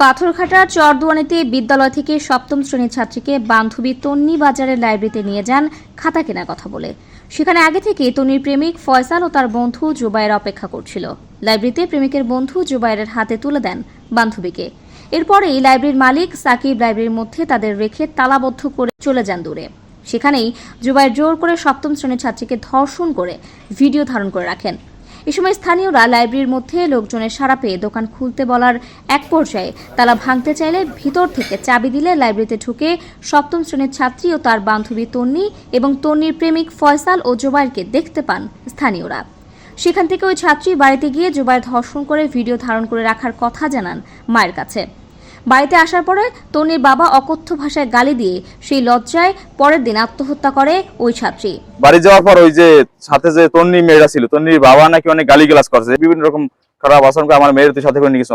পাথরঘাটার চরদুয়ানিতে বিদ্যালয় থেকে সপ্তম শ্রেণির ছাত্রীকে বান্ধবী তন্নি বাজারের লাইব্রেরিতে নিয়ে যান খাতা কেনার কথা বলে। সেখানে আগে থেকে তনির প্রেমিক ফয়সাল ও তার বন্ধু জুবাইর অপেক্ষা করছিল। লাইব্রেরিতে প্রেমিকের বন্ধু জুবাইরের হাতে তুলে দেন বান্ধবীকে। এরপরেই লাইব্রেরির মালিক সাকিব লাইব্রেরির মধ্যে তাদের রেখে তালাবদ্ধ করে চলে যান দূরে। সেখানেই জুবাইর জোর করে সপ্তম শ্রেণির ছাত্রীকে ধর্ষণ করে ভিডিও ধারণ করে রাখেন। এ সময় স্থানীয়রা লাইব্রেরির মধ্যে লোকজনের সারা পেয়ে দোকান খুলতে বলার এক পর্যায়ে তালা ভাঙতে চাইলে ভিতর থেকে চাবি দিলে লাইব্রেরিতে ঢুকে সপ্তম শ্রেণির ছাত্রী ও তার বান্ধবী তন্নি এবং তন্নির প্রেমিক ফয়সাল ও জোবাইরকে দেখতে পান স্থানীয়রা। সেখান থেকে ওই ছাত্রী বাড়িতে গিয়ে জোবাইর ধর্ষণ করে ভিডিও ধারণ করে রাখার কথা জানান মায়ের কাছে। বাড়িতে আসার পরে তন্নির বাবা অকথ্য ভাষায় গালি দিয়ে সেই লজ্জায় পরের দিন আত্মহত্যা করে ওই ছাত্রী। বাড়ি যাওয়ার পর ওই যে সাথে যে তন্নি মেয়েরা ছিল তন্নির বাবা নাকি অনেক গালি করছে বিভিন্ন রকম খারাপ আচরণ করে আমার মেয়ের সাথে করে নিয়ে গেছে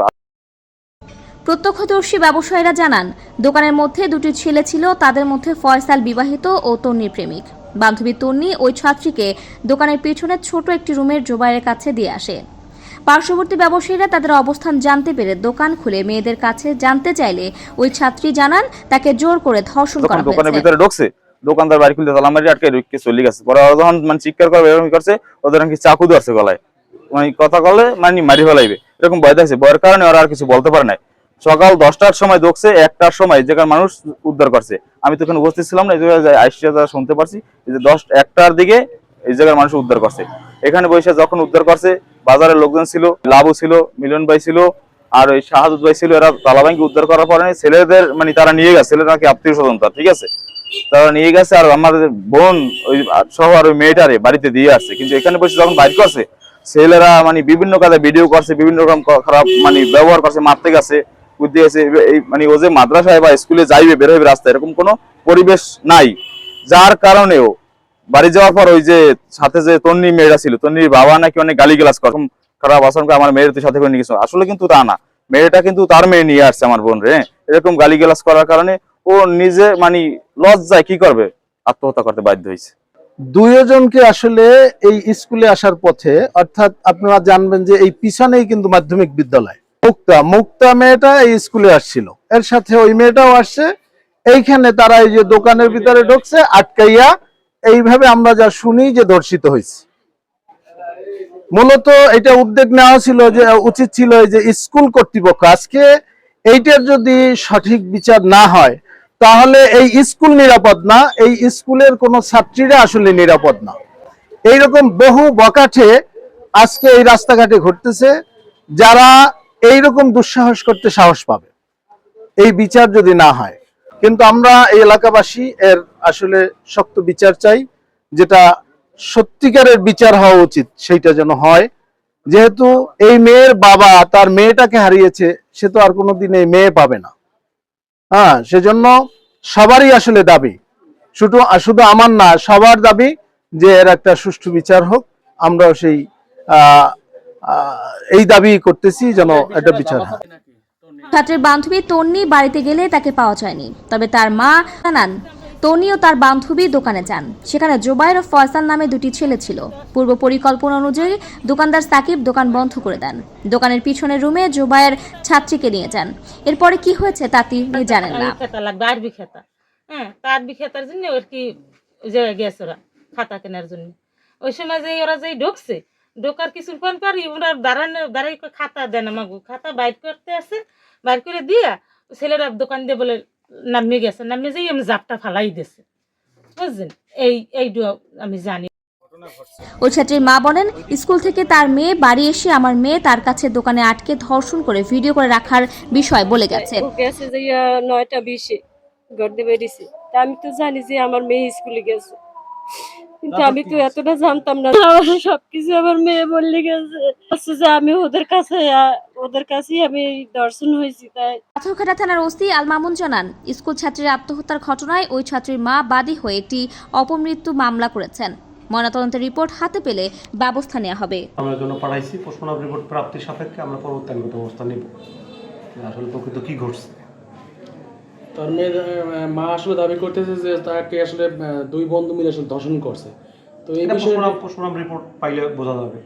প্রত্যক্ষদর্শী ব্যবসায়ীরা জানান দোকানের মধ্যে দুটি ছেলে ছিল তাদের মধ্যে ফয়সাল বিবাহিত ও তন্নির প্রেমিক। বান্ধবী তন্নি ওই ছাত্রীকে দোকানের পিছনে ছোট একটি রুমের জোবাইয়ের কাছে দিয়ে আসে। পার্শ্ববর্তী ব্যবসায়ীরা তাদের অবস্থান জানতে পেরে দোকান খুলে মেয়েদের কাছে জানতে চাইলে ওই ছাত্রী জানান তাকে জোর করে ধর্ষণ করা দোকানের ভিতরে ঢুকছে। দোকানদার বাড়ি খুলতে তালা মারি আটকে ঢুকে চলে গেছে। পরে যখন মানে চিৎকার করবে এরকম করছে ওদের নাকি চাকু ধরছে গলায়। মানে কথা বলে মানে মারি ফেলাইবে। এরকম ভয় দেখছে ভয়ের কারণে ওরা আর কিছু বলতে পারে নাই। সকাল দশটার সময় ঢুকছে একটার সময় যেখানে মানুষ উদ্ধার করছে। আমি তো এখানে উপস্থিত ছিলাম না এই জায়গায় আইসিয়া যারা শুনতে পারছি যে দশ একটার দিকে এই জায়গার মানুষ উদ্ধার করছে। এখানে বসে যখন উদ্ধার করছে, বাজারের লোকজন ছিল লাভু ছিল, মিলন ভাই ছিল, আর ওই শাহাদুত ভাই ছিল, এরা তালাবাঙ্গি উদ্ধার করার পরে ছেলেদের মানে তারা নিয়ে গেছে, ছেলেরা নাকি আত্মীয় স্বজন তার ঠিক আছে? তারা নিয়ে গেছে আর আমাদের বোন, ওই সহ আর ওই মেয়েটারে বাড়িতে দিয়ে আসছে। কিন্তু এখানে বসে যখন বাইর করছে, ছেলেরা মানে বিভিন্ন কাজে ভিডিও করছে, বিভিন্ন রকম খারাপ মানে ব্যবহার করছে, মারতে গেছে বুদ্ধি গেছে এই মানে ও যে মাদ্রাসায় বা স্কুলে যাইবে, বের হইবে রাস্তায়, এরকম কোনো পরিবেশ নাই। যার কারণেও বাড়ি যাওয়ার পর ওই যে সাথে যে তন্নি মেয়েরা ছিল, তন্নির বাবা নাকি অনেক গালি গালাজ করে খারাপ আচরণ করে, আমার মেয়ের সাথে করে নিয়ে আসলে কিন্তু তা না। মেয়েটা কিন্তু তার মেয়ে নিয়ে আসছে আমার বোন রে এরকম গালি গালাজ করার কারণে ও নিজে মানে লজ্জায় কি করবে? আত্মহত্যা করতে বাধ্য হয়েছে। দুইজনকে আসলে এই স্কুলে আসার পথে, অর্থাৎ আপনারা জানবেন যে এই পিছনেই কিন্তু মাধ্যমিক বিদ্যালয়। মুক্তা মুক্তা মেয়েটা এই স্কুলে আসছিল। এর সাথে ওই মেয়েটাও আসছে। এইখানে তারা এই যে দোকানের ভিতরে ঢুকছে, আটকাইয়া এইভাবে আমরা যা শুনি যে ধর্ষিত হয়েছে। মূলত এটা উদ্যোগ নেওয়া ছিল যে, উচিত ছিল যে স্কুল কর্তৃপক্ষ, আজকে এইটার যদি সঠিক বিচার না হয়, তাহলে এই স্কুল নিরাপদ না, এই স্কুলের কোনো ছাত্রীরা আসলে নিরাপদ না। এইরকম বহু বকাঠে আজকে এই রাস্তাঘাটে ঘটতেছে, যারা এইরকম দুঃসাহস করতে সাহস পাবে। এই বিচার যদি না হয়, কিন্তু আমরা এই এলাকাবাসী এর আসলে শক্ত বিচার চাই যেটা সত্যিকারের বিচার হওয়া উচিত সেইটা যেন হয়। যেহেতু এই মেয়ের বাবা তার মেয়েটাকে হারিয়েছে সে তো আর কোনোদিন এই মেয়ে পাবে না। হ্যাঁ সেজন্য সবারই আসলে দাবি শুধু শুধু আমার না সবার দাবি যে এর একটা সুষ্ঠু বিচার হোক। আমরাও সেই এই দাবি করতেছি যেন একটা বিচার হয়। ছাত্রের বান্ধবী তন্নি বাড়িতে গেলে তাকে পাওয়া যায়নি তবে তার মা জানান তন্নি ও তার বান্ধবী দোকানে যান। সেখানে জোবাইর ও ফয়সাল নামে দুটি ছেলে ছিল। পূর্ব পরিকল্পনা অনুযায়ী দোকানদার সাকিব দোকান বন্ধ করে দেন। দোকানের পিছনের রুমে জোবাইয়ের ছাত্রীকে নিয়ে যান। এরপরে কি হয়েছে তা তিনি জানেন না। হ্যাঁ তা আরবি খেতার জন্য ওর কি ওই যে গেছে ওরা খাতা কেনার জন্য। ওই সময় যে ওরা যে ঢুকছে ঢোকার কিছুক্ষণ পর ওরা দাঁড়ানো দাঁড়াই খাতা দেন আমাকে খাতা বাইর করতে আসে বাইর করে দিয়া ছেলেরা দোকান দিয়ে বলে নামিয়ে গেছে নামিয়ে যেই আমি জাপটা ফালাই দিয়েছে। বুঝছেন? এই এইটু আমি জানি। ওই ছাত্রীর মা বলেন স্কুল থেকে তার মেয়ে বাড়ি এসে আমার মেয়ে তার কাছে দোকানে আটকে ধর্ষণ করে ভিডিও করে রাখার বিষয় বলে গেছে। ও গেছে যে ইয়া নয়টা বিশে গড়তে বেরিয়েছে। তা আমি তো জানি যে আমার মেয়ে স্কুলে গেছে। কিন্তু আমি তো এতটা জানতাম না আমার সবকিছু আমার মেয়ে বললে গেছে। যে আমি ওদের কাছে ওদের কাছেই আমি দর্শন হয়েছি তাই। পাথরঘাটা থানার ওসি আল মামুন জানান স্কুল ছাত্রীর আত্মহত্যার ঘটনায় ওই ছাত্রীর মা বাদী হয়ে একটি অপমৃত্যু মামলা করেছেন। ময়নাতদন্তের রিপোর্ট হাতে পেলে ব্যবস্থা নেওয়া হবে। আমরা জন্য পাঠাইছি পোস্টমর্টম রিপোর্ট প্রাপ্তির সাপেক্ষে আমরা পরবর্তী আইনগত ব্যবস্থা নেব। আসলে প্রকৃত কি ঘটছে? তার মেয়ের মা আসলে দাবি করতেছে যে তাকে আসলে দুই বন্ধু মিলে আসলে ধর্ষণ করছে। তো এই বিষয়ে পোস্টমর্টম রিপোর্ট পাইলে বোঝা যাবে।